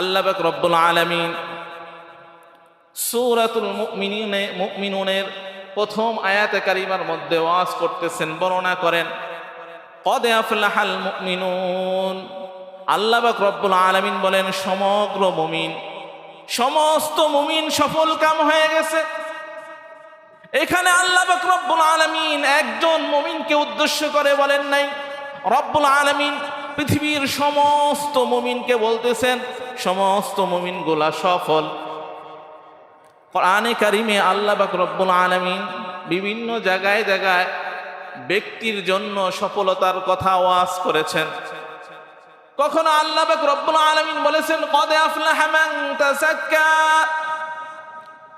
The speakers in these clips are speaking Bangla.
আল্লাহ পাক রব্বুল আলামিন সৌরাতুল মুমিনিনে, মুমিনুনের প্রথম আয়াতে কারিমার মধ্যে ওয়াজ করতেছেন, বর্ণনা করেন, কদ আফলাহাল মুমিনুন? আল্লাহ পাক রব্বুল আলামিন বলেন, সমগ্র মুমিন, সমস্ত মুমিন সফল কাম হয়ে গেছে। এখানে আল্লাহ রব্বুল আলামিন একজন মুমিনকে উদ্দেশ্য করে বলেন নাই। রব্বুল আলামিন পৃথিবীর সমস্ত মুমিনকে বলতেছেন, সমস্ত মুমিনগুলা সফল। কোরআনে কারিমে আল্লাহ পাক রব্বুল আলামিন বিভিন্ন জায়গায় জায়গায় ব্যক্তির জন্য সফলতার কথা ওয়াজ করেছেন। কখনো আল্লাহ পাক রব্বুল আলামিন বলেছেন, কদ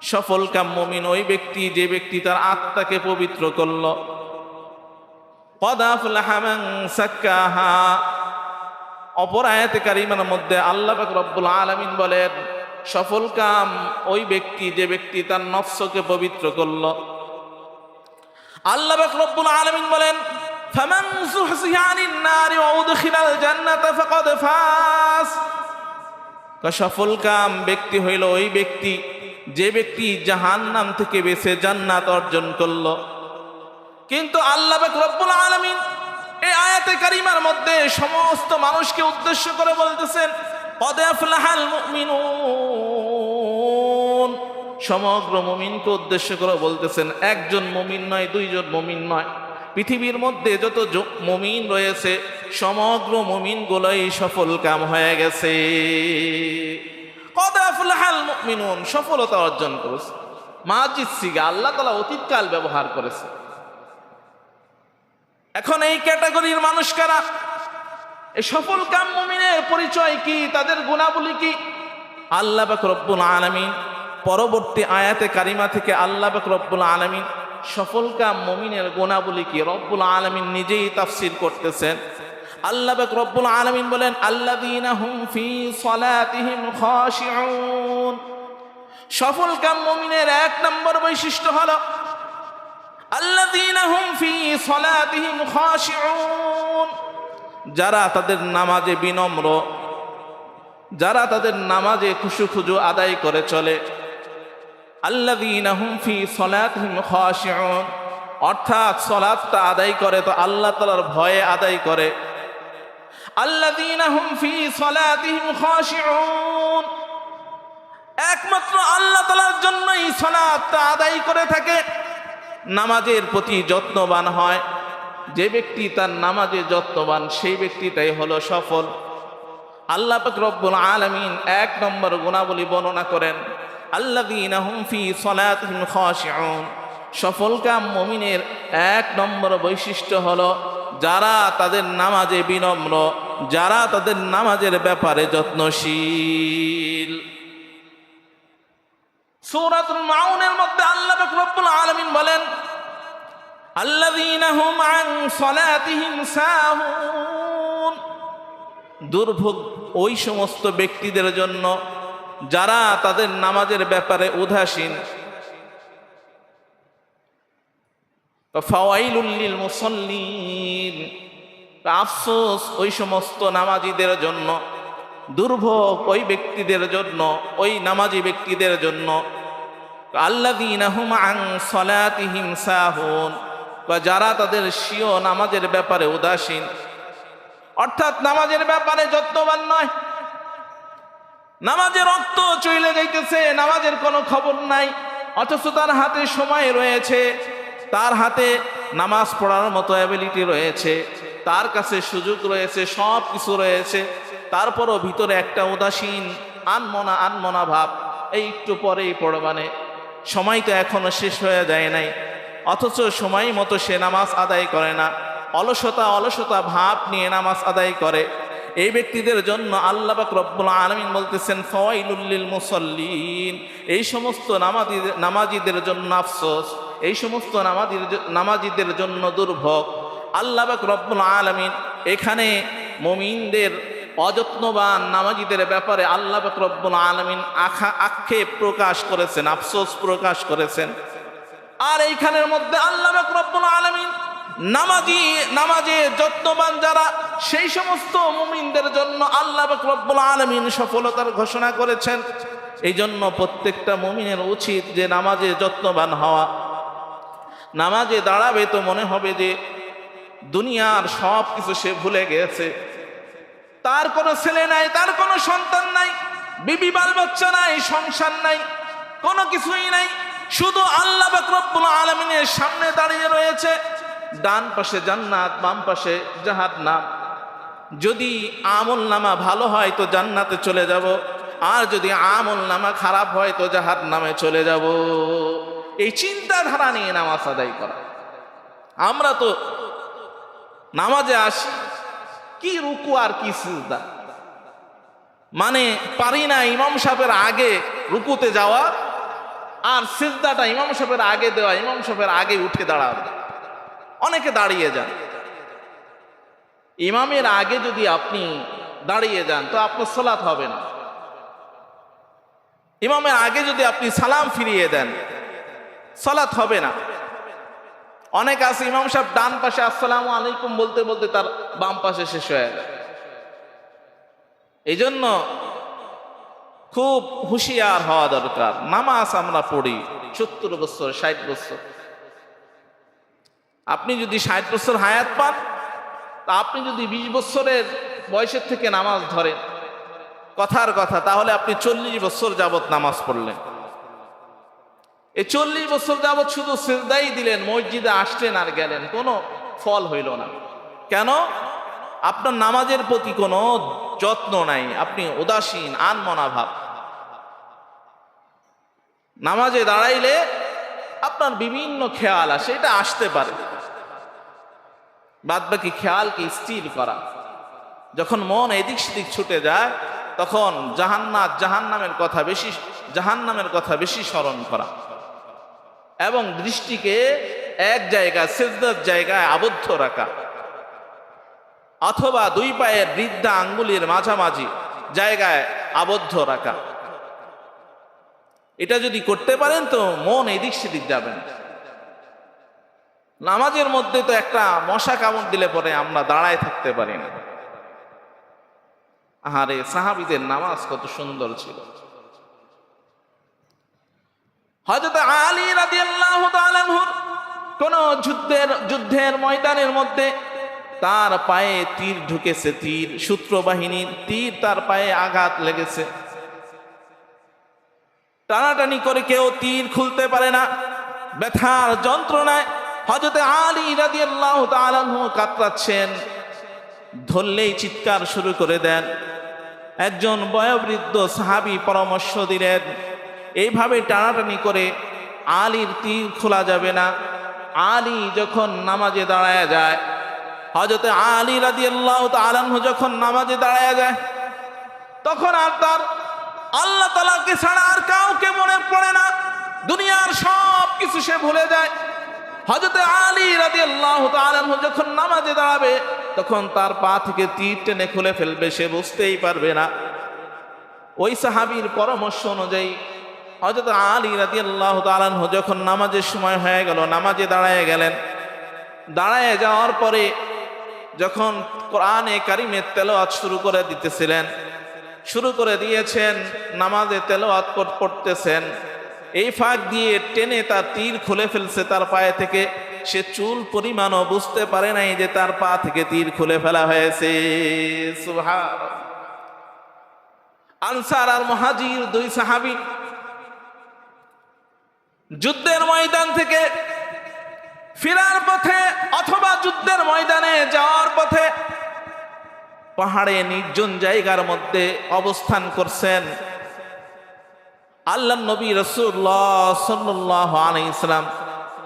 সফল কাম মুমিন ওই ব্যক্তি, যে ব্যক্তি তার আত্মাকে পবিত্র করল। কদ আফলাহা মান সাক্কাহা। অপর আয়াতে কারিমার মধ্যে আল্লাহ রব্বুল আলামিন বলেন, সফল কাম ওই ব্যক্তি, যে ব্যক্তি তার নফসকে পবিত্র করল। আল্লাহ রব্বুল আলামিন বলেন, ফামান যুহজিহা আনিন নারি ওয়া উদখিলাল জান্নাতা ফাকাদ সফল কাম ব্যক্তি হইল ওই ব্যক্তি, যে ব্যক্তি জাহান্নাম থেকে বেঁচে জান্নাত অর্জন করল। কিন্তু আল্লাহ রব্বুল আলামিন এই আয়াতে কারিমার মধ্যে সমস্ত মানুষকে উদ্দেশ্য করে বলতেছেন, কদ আফলাহাল মুমিনুন। সমগ্র মুমিনকে উদ্দেশ্য করে বলতেছেন, একজন মুমিন নয়, দুইজন মুমিন নয়। পৃথিবীর মধ্যে যত মুমিন রয়েছে, সমগ্র মুমিনগুলোই সফল কাম হয়ে গেছে। সফলতা অর্জন করেছে। মাজিদ সিগা আল্লাহ তালা অতীতকাল ব্যবহার করেছে। এখন এই ক্যাটাগরির মানুষ কারা? এই সফল কাম মুমিনের পরিচয় কি? তাদের গুণাবলী কি? আল্লাহ রব্বুল আলামিন পরবর্তী আয়াতে কারিমা থেকে আল্লাহ রব্বুল আলামিন সফল কাম মুমিনের গুণাবলী কি? রব্বুল আলামিন নিজেই তাফসির করতেছেন। আল্লাহ রব্বুল আলামিন বলেন খাশিউন। সফল কাম মুমিনের এক নম্বর বৈশিষ্ট্য হলো আল্লাযীনা হুম ফি সলাতিহিম খাশিউন যারা তাদের নামাজে বিনম্র, যারা তাদের নামাজে খুশু খুজু আদায় করে চলে অর্থাৎ সলাতটা আদায় করে তো আল্লাহ তাআলার ভয়ে আদায় করে। একমাত্র আল্লাহ তাআলার জন্যই সলাতটা আদায় করে থাকে। নামাজের প্রতি যত্নবান হয়। যে ব্যক্তি তার নামাজে যত্নবান, সেই ব্যক্তিটাই হলো সফল। আল্লাহ রব্বুল আলামিন এক নম্বর গুণাবলী বর্ণনা করেন, আল্লাযীনা হুম ফি সলাতিহিম খাশিউন। সফল কাম মুমিনের এক নম্বর বৈশিষ্ট্য হলো, যারা তাদের নামাজে বিনম্র, যারা তাদের নামাজের ব্যাপারে যত্নশীল। সূরাতুল মাউনের মধ্যে আল্লাহ রব্বুল আলামিন বলেন, আল্লাযীনা হুম আন সলাতিহিম সাহুন। দুর্ভোগ ওই সমস্ত ব্যক্তিদের জন্য যারা তাদের নামাজের ব্যাপারে উদাসীন। ফাওয়াইলুল্লিল মুসল্লিন। আফসোস ওই সমস্ত নামাজিদের জন্য দুর্ভোগ ওই ব্যক্তিদের জন্য, ওই নামাজি ব্যক্তিদের জন্য। বা যারা তাদের স্বীয় নামাজের ব্যাপারে উদাসীন। অর্থাৎ নামাজের ব্যাপারে যত্নবান নয়। নামাজের রক্ত চলে যাইতেছে, নামাজের কোনো খবর নাই। অথচ তার হাতে সময় রয়েছে। তার হাতে নামাজ পড়ার মতো অ্যাবিলিটি রয়েছে। তার কাছে সুযোগ রয়েছে সব কিছু রয়েছে। তারপরও ভিতরে একটা উদাসীন আনমনা আনমনা ভাব এই একটু পরেই পড়বানে সময় তো এখনও শেষ হয়ে যায় নাই, অথচ সময় মতো সে নামাজ আদায় করে না। অলসতা অলসতা ভাব নিয়ে নামাজ আদায় করে। এই ব্যক্তিদের জন্য আল্লাহ রব্বুল আলমিন বলতেছেন ফওয়াইলুল্লিল মুসল্লিন। এই সমস্ত নামাজি, নামাজিদের জন্য আফসোস, এই সমস্ত নামাজির নামাজিদের জন্য দুর্ভোগ। আল্লাহ রব্বুল আলমিন এখানে মমিনদের অযত্নবান নামাজিদের ব্যাপারে আল্লাহ রব্বুল আলমিন আখা আক্ষেপ প্রকাশ করেছেন, আফসোস প্রকাশ করেছেন। আর এইখানের মধ্যে আল্লাহ রব্বুল আলামিন নামাজি নামাজে যত্নবান যারা, সেই সমস্ত মুমিনদের জন্য আল্লাহ রব্বুল আলমিন সফলতার ঘোষণা করেছেন। এই জন্য প্রত্যেকটা মুমিনের উচিত যে নামাজে যত্নবান হওয়া। নামাজে দাঁড়াবে তো মনে হবে যে দুনিয়ার সব কিছু সে ভুলে গেছে। তার কোনো ছেলে নাই, তার কোনো সন্তান নাই, বিবি বাল বাচ্চা নাই, সংসার নাই, কোনো কিছুই নাই। শুধু আল্লাহ বাকরবুল আলমিনের সামনে দাঁড়িয়ে রয়েছে। ডান পাশে জান্নাত, বাম পাশে জাহাদ নাম যদি আমল নামা ভালো হয় তো জান্নাতে চলে যাব, আর যদি আমল নামা খারাপ হয় তো জাহাদ নামে চলে যাব। এই চিন্তাধারা নিয়ে নামাজ আদায় করা। আমরা তো নামাজে আসি কি রুকু আর কি সিজদা? মানে পারি না ইমাম সাহেবের আগে রুকুতে যাওয়া আর সিজদাটা ইমাম সাহেবের আগে দেওয়া, ইমাম সাহেবের আগে উঠে দাঁড়াবে অনেকে দাঁড়িয়ে যান। ইমামের আগে যদি আপনি দাঁড়িয়ে যান, তো আপনার সলাৎ হবে না। ইমামের আগে যদি আপনি সালাম ফিরিয়ে দেন সলাৎ হবে না। অনেক আছে, ইমাম সাহেব ডান পাশে আসসালামু আলাইকুম বলতে বলতে তার বাম পাশে শেষ হয়ে এই জন্য খুব হুঁশিয়ার হওয়া দরকার। নামাজ আমরা পড়ি সত্তর বছর, ষাট বছর। আপনি যদি ষাট বছর হায়াত পান, তা আপনি যদি বিশ বছরের বয়সের থেকে নামাজ ধরেন। কথার কথা, তাহলে আপনি চল্লিশ বছর যাবত নামাজ পড়লেন। এই চল্লিশ বছর যাবৎ শুধু সেজদাই দিলেন, মসজিদে আসলেন আর গেলেন। কোনো ফল হইল না। কেন? আপনার নামাজের প্রতি কোনো যত্ন নাই। আপনি উদাসীন আনমনা ভাব নামাজে দাঁড়াইলে আপনার বিভিন্ন খেয়াল আসে, এটা আসতে পারে। বাদ বাকি খেয়ালকে স্থির করা। যখন মন এদিক সেদিক ছুটে যায়, তখন জাহান্নাত জাহান্নামের কথা বেশি জাহান্নামের কথা বেশি স্মরণ করা। এবং দৃষ্টিকে এক জায়গায়, সেজদার জায়গায় আবদ্ধ রাখা। অথবা দুই পায়ের বৃদ্ধা আঙ্গুলির মাঝামাঝি জায়গায় আবদ্ধ রাখা। এটা যদি করতে পারেন তো মন এদিক সেদিক যাবেন নামাজের মধ্যে তো একটা মশা কামড় দিলে পরে আমরা দাঁড়ায় থাকতে পারি না। আহারে, সাহাবিদের নামাজ কত সুন্দর ছিল। হযরত আলী রাদিয়াল্লাহু তাআলা কোন যুদ্ধের যুদ্ধের ময়দানের মধ্যে তার পায়ে তীর ঢুকেছে, তীর সূত্র বাহিনীর তীর তার পায়ে আঘাত লেগেছে। টানাটানি করে কেউ তীর খুলতে পারে না। ব্যথার যন্ত্রণায় হজরতে আলী রাদিয়াল্লাহু তাআলা কাতরাচ্ছেন, ধরলেই চিৎকার শুরু করে দেন। একজন বয়োবৃদ্ধ সাহাবী পরামর্শ দিলেন এইভাবে টানাটানি করে আলীর তীর খোলা যাবে না। আলী যখন নামাজে দাঁড়ায় যায় হজরতে আলী রাদি আল্লাহ তালাহ যখন নামাজে দাঁড়ায় যায়, তখন আর তার আল্লাহ তালাকে ছাড়া আর কাউকে মনে পড়ে না। দুনিয়ার সব কিছু সে ভুলে যায়। হজরতে আলী রাদি আল্লাহ তালাহ যখন নামাজে দাঁড়াবে, তখন তার পা থেকে তীর টেনে খুলে ফেলবে, সে বুঝতেই পারবে না। ওই সাহাবির পরামর্শ অনুযায়ী হজরত আলী রাজি আল্লাহ তালাহ যখন নামাজের সময় হয়ে গেল, নামাজে দাঁড়ায় গেলেন। দাঁড়ায় যাওয়ার পরে যখন কোরআনে কারিমের তেলোয়াত শুরু করে দিতেছিলেন, শুরু করে দিয়েছেন, নামাজে তেলোয়াত পড়তেছেন। এই ফাঁক দিয়ে টেনে তার তীর খুলে ফেলছে তার পায়ে থেকে। সে চুল পরিমাণও বুঝতে পারে নাই যে তার পা থেকে তীর খুলে ফেলা হয়েছে। সুবহান আনসার আর মহাজির দুই সাহাবি যুদ্ধের ময়দান থেকে ফেরার পথে অথবা যুদ্ধের ময়দানে যাওয়ার পথে পাহাড়ে নির্জন জায়গার মধ্যে অবস্থান করছেন আল্লাহ নবী রসুল্লাহ সাল্লাহ আলাইসলাম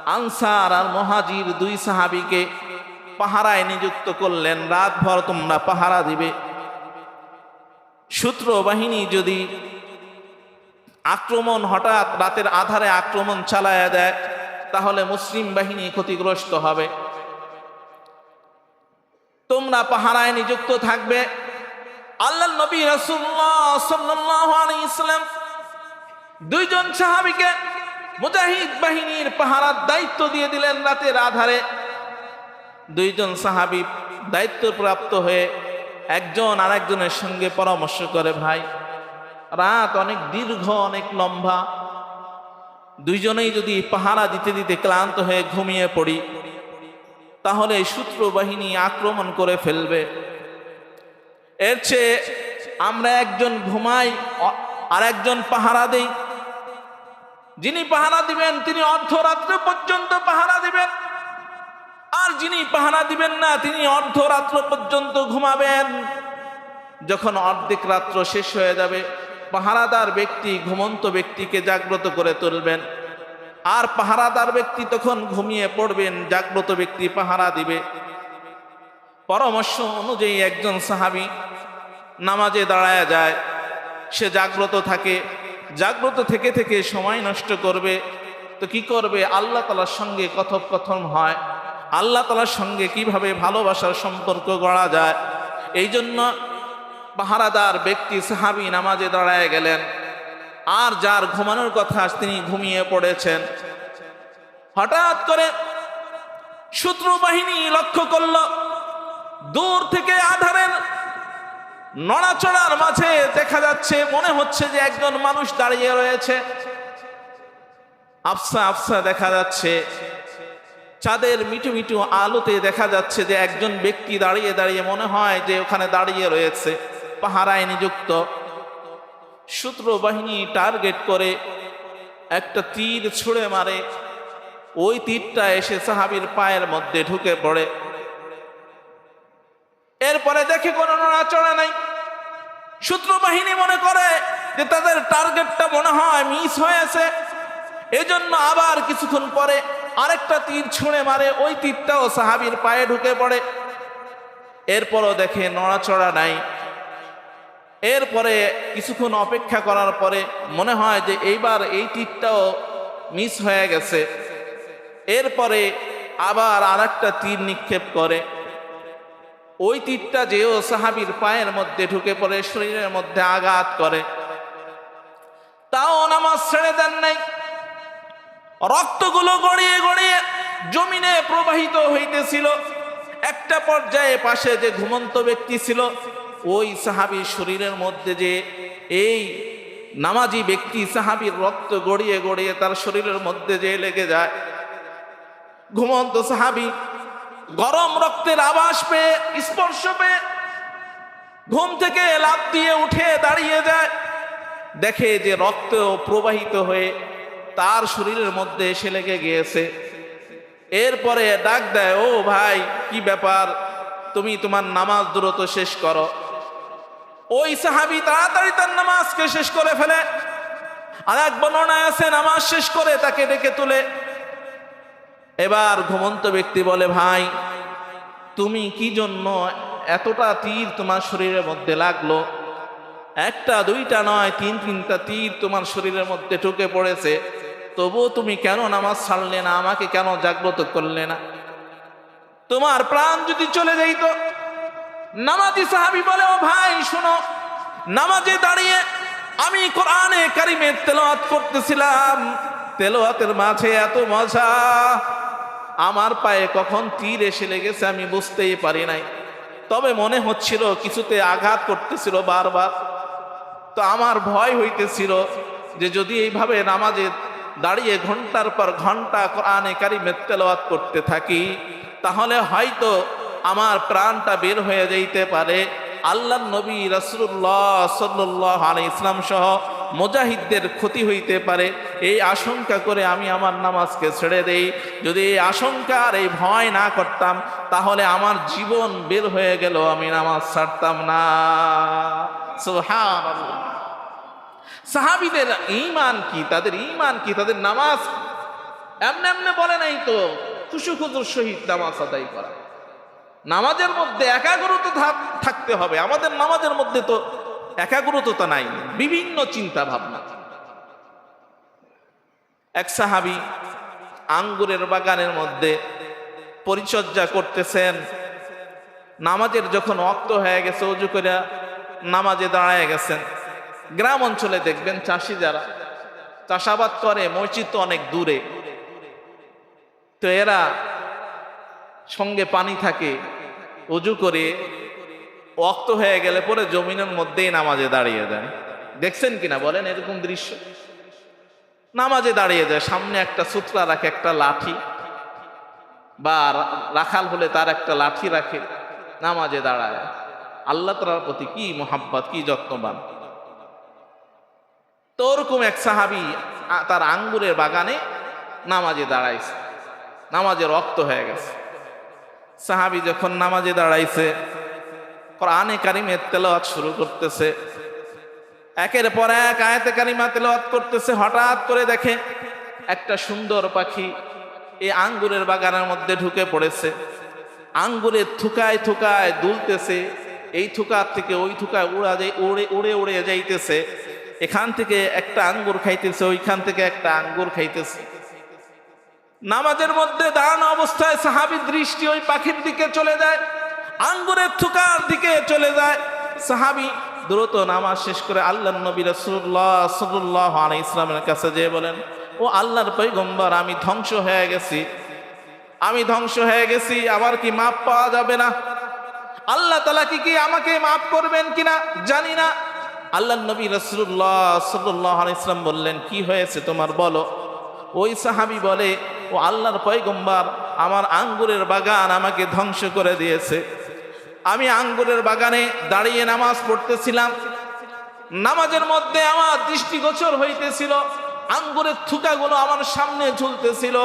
আনসার আর মহাজির দুই সাহাবিকে পাহারায় নিযুক্ত করলেন, রাতভর তোমরা পাহারা দিবে। সূত্র বাহিনী যদি আক্রমণ হঠাৎ রাতের আধারে আক্রমণ চালায়া দেয়, তাহলে মুসলিম বাহিনী ক্ষতিগ্রস্ত হবে। তোমরা পাহারায় নিযুক্ত থাকবে। আল্লাহ নবী ইসলাম দুইজন সাহাবিকে মুজাহিদ বাহিনীর পাহারার দায়িত্ব দিয়ে দিলেন রাতের আধারে। দুইজন সাহাবি দায়িত্বপ্রাপ্ত হয়ে একজন আরেকজনের সঙ্গে পরামর্শ করে, ভাই রাত অনেক দীর্ঘ, অনেক লম্বা। দুইজনেই যদি পাহারা দিতে দিতে ক্লান্ত হয়ে ঘুমিয়ে পড়ি, তাহলে শত্রু বাহিনী আক্রমণ করে ফেলবে। এর চেয়ে আমরা একজন ঘুমাই আর একজন পাহারা দেই। যিনি পাহারা দিবেন, তিনি অর্ধরাত্র পর্যন্ত পাহারা দিবেন। আর যিনি পাহারা দিবেন না, তিনি অর্ধরাত্র পর্যন্ত ঘুমাবেন। যখন অর্ধেক রাত্র শেষ হয়ে যাবে পাহারাদার ব্যক্তি ঘুমন্ত ব্যক্তিকে জাগ্রত করে তুলবেন। আর পাহারাদার ব্যক্তি তখন ঘুমিয়ে পড়বেন, জাগ্রত ব্যক্তি পাহারা দিবে। পরামর্শ অনুযায়ী একজন সাহাবী নামাজে দাঁড়ায় যায়, সে জাগ্রত থাকে। জাগ্রত থেকে থেকে সময় নষ্ট করবে। তো কি করবে? আল্লাহ তালার সঙ্গে কথোপকথন হয়। আল্লাহ তালার সঙ্গে কীভাবে ভালোবাসার সম্পর্ক গড়া যায়? এই জন্য পাহারাদার ব্যক্তি সাহাবি নামাজে দাঁড়ায় গেলেন। আর যার ঘুমানোর কথা তিনি ঘুমিয়ে পড়েছেন। হঠাৎ করে শত্রু বাহিনী লক্ষ্য করল, দূর থেকে আধারের নড়াচড়ার মাঝে দেখা যাচ্ছে, মনে হচ্ছে যে একজন মানুষ দাঁড়িয়ে রয়েছে। আফসা আফসা দেখা যাচ্ছে। চাঁদের মিটু মিটু আলোতে দেখা যাচ্ছে যে একজন ব্যক্তি দাঁড়িয়ে দাঁড়িয়ে মনে হয় যে ওখানে দাঁড়িয়ে রয়েছে। পাহারায় নিযুক্ত। শত্রু বাহিনী টার্গেট করে একটা তীর ছুঁড়ে মারে। ওই তীরটা এসে সাহাবির পায়ের মধ্যে ঢুকে পড়ে। এরপরে দেখে কোনো নড়াচড়া নাই। শত্রু বাহিনী মনে করে যে তাদের টার্গেটটা মনে হয় মিস হয়েছে। এজন্য আবার কিছুক্ষণ পরে আরেকটা তীর ছুঁড়ে মারে। ওই তীরটাও সাহাবির পায়ে ঢুকে পড়ে। এরপরও দেখে নড়াচড়া নাই। এরপরে কিছুক্ষণ অপেক্ষা করার পরে মনে হয় যে এইবার এই তীরটাও মিস হয়ে গেছে। এরপরে আবার আরেকটা তীর নিক্ষেপ করে। ওই তীরটা যেও সাহাবির পায়ের মধ্যে ঢুকে পড়ে, শরীরের মধ্যে আঘাত করে। তাও নামাজ ছেড়ে দেন নাই। রক্তগুলো গড়িয়ে গড়িয়ে জমিনে প্রবাহিত হইতেছিল। একটা পর্যায়ে পাশে যে ঘুমন্ত ব্যক্তি ছিল ওই সাহাবির শরীরের মধ্যে যে এই নামাজি ব্যক্তি সাহাবির রক্ত গড়িয়ে গড়িয়ে তার শরীরের মধ্যে যে লেগে যায়, ঘুমন্ত সাহাবি গরম রক্তের আবাস পেয়ে, স্পর্শ পেয়ে ঘুম থেকে লাভ দিয়ে উঠে দাঁড়িয়ে যায়। দেখে যে রক্ত প্রবাহিত হয়ে তার শরীরের মধ্যে এসে লেগে গিয়েছে। এরপরে ডাক দেয়, ও ভাই, কি ব্যাপার? তুমি তোমার নামাজ দ্রুত শেষ করো। ওই সাহাবি তাড়াতাড়ি তার নামাজকে শেষ করে ফেলে। আর এক বর্ণনায় আছে, নামাজ শেষ করে তাকে ডেকে তুলে। এবার ঘুমন্ত ব্যক্তি বলে, ভাই, তুমি কি জন্য এতটা তীর তোমার শরীরের মধ্যে লাগল? একটা, দুইটা নয়, তিন, তিনটা তীর তোমার শরীরের মধ্যে ঢুকে পড়েছে। তবুও তুমি কেন নামাজ ছাড়লে না? আমাকে কেন জাগ্রত করলে না? তোমার প্রাণ যদি চলে যাইতো নামাজি সাহাবি বলে, ও ভাই, শোনো, নামাজে দাঁড়িয়ে আমি কোরআনে কারিমের তেলাওয়াত করতেছিলাম। তেলাওয়াতের মাঝে এত মজা। আমার পায়ে কখন তীর এসে লেগেছে আমি বুঝতেই পারি নাই। তবে মনে হচ্ছিল কিছুতে আঘাত করতেছিল বারবার। তো আমার ভয় হইতেছিল যে যদি এইভাবে নামাজে দাঁড়িয়ে ঘণ্টার পর ঘণ্টা কোরআনে কারিমের তেলাওয়াত করতে থাকি, তাহলে হয়তো আমার প্রাণটা বের হয়ে যাইতে পারে। আল্লাহ নবী রসুল্লাহ সাল্লাহ আলাই ইসলাম সহ মুজাহিদদের ক্ষতি হইতে পারে। এই আশঙ্কা করে আমি আমার নামাজকে ছেড়ে দেই। যদি এই আশঙ্কা আর এই ভয় না করতাম, তাহলে আমার জীবন বের হয়ে গেল, আমি নামাজ ছাড়তাম না। সাহাবিদের ইমান কি? তাদের ইমান কি? তাদের নামাজ? এমনি এমনি বলে নাই তো খুশু খুশুর সহিত নামাজ আদায় করা। নামাজের মধ্যে একাগ্রতা থাক- থাকতে হবে। আমাদের নামাজের মধ্যে তো একাগ্রতা নাই। বিভিন্ন চিন্তা ভাবনা এক সাহাবি আঙ্গুরের বাগানের মধ্যে পরিচর্যা করতেছেন। নামাজের যখন অক্ত হয়ে গেছে অজু করে নামাজে দাঁড়ায় গেছেন। গ্রাম অঞ্চলে দেখবেন চাষি যারা চাষাবাদ করে, মসজিদ তো অনেক দূরে। তো এরা সঙ্গে পানি থাকে অজু করে অক্ত হয়ে গেলে পরে জমিনের মধ্যেই নামাজে দাঁড়িয়ে যায় দেখছেন কিনা বলেন এরকম দৃশ্য? নামাজে দাঁড়িয়ে যায়, সামনে একটা সুতরা রাখে, একটা লাঠি, বা রাখাল হলে তার একটা লাঠি রাখে, নামাজে দাঁড়ায়। আল্লাহ তালার প্রতি কি মোহাব্বত, কি যত্নবান। তো ওরকম এক সাহাবি তার আঙ্গুরের বাগানে নামাজে দাঁড়াইছে, নামাজে রক্ত হয়ে গেছে। সাহাবি যখন নামাজে দাঁড়াইছে, কোরআনে কারিমের তেলাওয়াত শুরু করতেছে। একের পর এক আয়াতে কারিমা তেলাওয়াত করতেছে, হঠাৎ করে দেখে একটা সুন্দর পাখি এই আঙ্গুরের বাগানের মধ্যে ঢুকে পড়েছে। আঙ্গুরের থুকায় থুকায় দুলতেছে, এই থুকার থেকে ওই থুকায় উড়া যায়, উড়ে উড়ে উড়ে যাইতেছে। এখান থেকে একটা আঙ্গুর খাইতেছে, ওইখান থেকে একটা আঙ্গুর খাইতেছে। নামাজের মধ্যে দাঁড়ানো অবস্থায় সাহাবি দৃষ্টি ওই পাখির দিকে চলে যায়, আঙ্গুরের থুকার দিকে চলে যায়। সাহাবি দ্রুত নামাজ শেষ করে আল্লাহ নবী রসুল্লাহ সাল্লাহ আলাই ইসলামের কাছে যেয়ে বলেন, ও আল্লাহর পৈগম্বর আমি ধ্বংস হয়ে গেছি। আমি ধ্বংস হয়ে গেছি আমার কি মাপ পাওয়া যাবে না? আল্লাহ তালা কি কি আমাকে মাফ করবেন কিনা জানি না। আল্লাহ নবী রসুল্লাহ সাল্লাহ আলাই ইসলাম বললেন, কি হয়েছে তোমার বলো? ওই সাহাবি বলে ও আল্লাহর পয়গম্বার আমার আঙ্গুরের বাগান আমাকে ধ্বংস করে দিয়েছে। আমি আঙ্গুরের বাগানে দাঁড়িয়ে নামাজ পড়তেছিলাম। নামাজের মধ্যে আমার দৃষ্টিগোচর হইতেছিল। আঙ্গুরের থুকাগুলো আমার সামনে ঝুলতেছিল।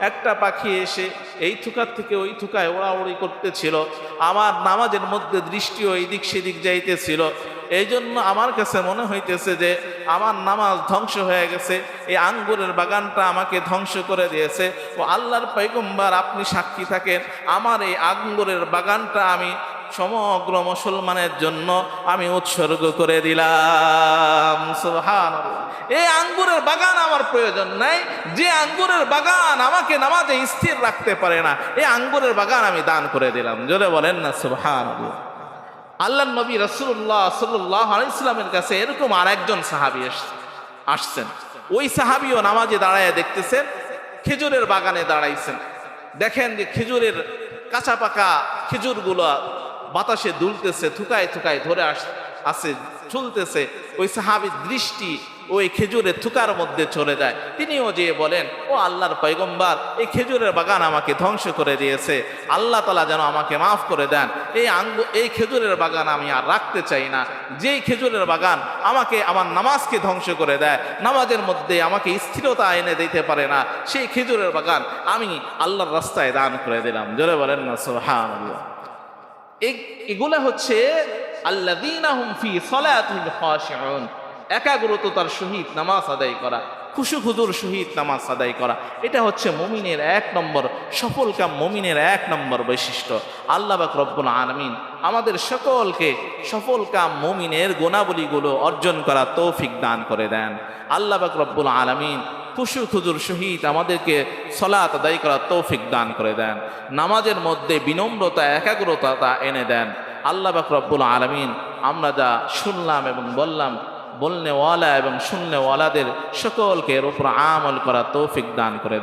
একটা পাখি এসে এই থুকার থেকে ওই থুকায় ওড়াউড়ি করতেছিল। আমার নামাজের মধ্যে দৃষ্টিও এদিক সেদিক যাইতেছিল। এই জন্য আমার কাছে মনে হইতেছে যে আমার নামাজ ধ্বংস হয়ে গেছে, এই আঙ্গুরের বাগানটা আমাকে ধ্বংস করে দিয়েছে। ও আল্লাহর পৈগম্বার আপনি সাক্ষী থাকেন, আমার এই আঙ্গুরের বাগানটা আমি সমগ্র মুসলমানের জন্য আমি উৎসর্গ করে দিলাম। সুবহানাল্লাহ। এই আঙ্গুরের বাগান আমার প্রয়োজন নাই, যে আঙ্গুরের বাগান আমাকে নামাজে স্থির রাখতে পারে না, এই আঙ্গুরের বাগান আমি দান করে দিলাম। জোরে বলেন না সুবহান আল্লাহ নবী রসুল্লাহ সাল্লাহ ইসলামের কাছে এরকম আর একজন সাহাবি আসছেন। ওই সাহাবিও নামাজে দাঁড়ায় দেখতেছেন, খেজুরের বাগানে দাঁড়াইছেন। দেখেন যে খেজুরের কাঁচা পাকা খেজুরগুলো বাতাসে দুলতেছে, থুকায় থুকায় ধরে আস আসে চলতেছে। ওই সাহাবির দৃষ্টি ওই খেজুরের থুকার মধ্যে চলে যায়। তিনিও যেয়ে বলেন, ও আল্লাহর পয়গম্বার, এই খেজুরের বাগান আমাকে ধ্বংস করে দিয়েছে। আল্লাহ তালা যেন আমাকে মাফ করে দেন। এই আঙ্গু, এই খেজুরের বাগান আমি আর রাখতে চাই না। যেই খেজুরের বাগান আমাকে আমার নামাজকে ধ্বংস করে দেয়, নামাজের মধ্যে আমাকে স্থিরতা এনে দিতে পারে না, সেই খেজুরের বাগান আমি আল্লাহর রাস্তায় দান করে দিলাম। জোরে বলেন না সোহান এগুলা হচ্ছে, আল্লাযীনা হুম ফি খাশিউন। একাগ্রতার সহিত নামাজ আদায় করা, খুশু খুজুর সহিত নামাজ আদায় করা। এটা হচ্ছে মমিনের এক নম্বর সফলকাম মমিনের এক নম্বর বৈশিষ্ট্য। আল্লাহ বাক রব্বুল আলমিন আমাদের সকলকে সফলকাম মমিনের গুণাবলীগুলো অর্জন করা তৌফিক দান করে দেন। আল্লাহ বাক রব্বুল আলমিন খুশু খুজুর সহিত আমাদেরকে সলাত আদায় করা তৌফিক দান করে দেন। নামাজের মধ্যে বিনম্রতা, একাগ্রতা এনে দেন। আল্লাহ বাক রব্বুল আলমিন আমরা যা শুনলাম এবং বললাম বলনেওয়ালা এবং শুননেওয়ালাদের সকলকে এর উপর আমল করা তৌফিক দান করে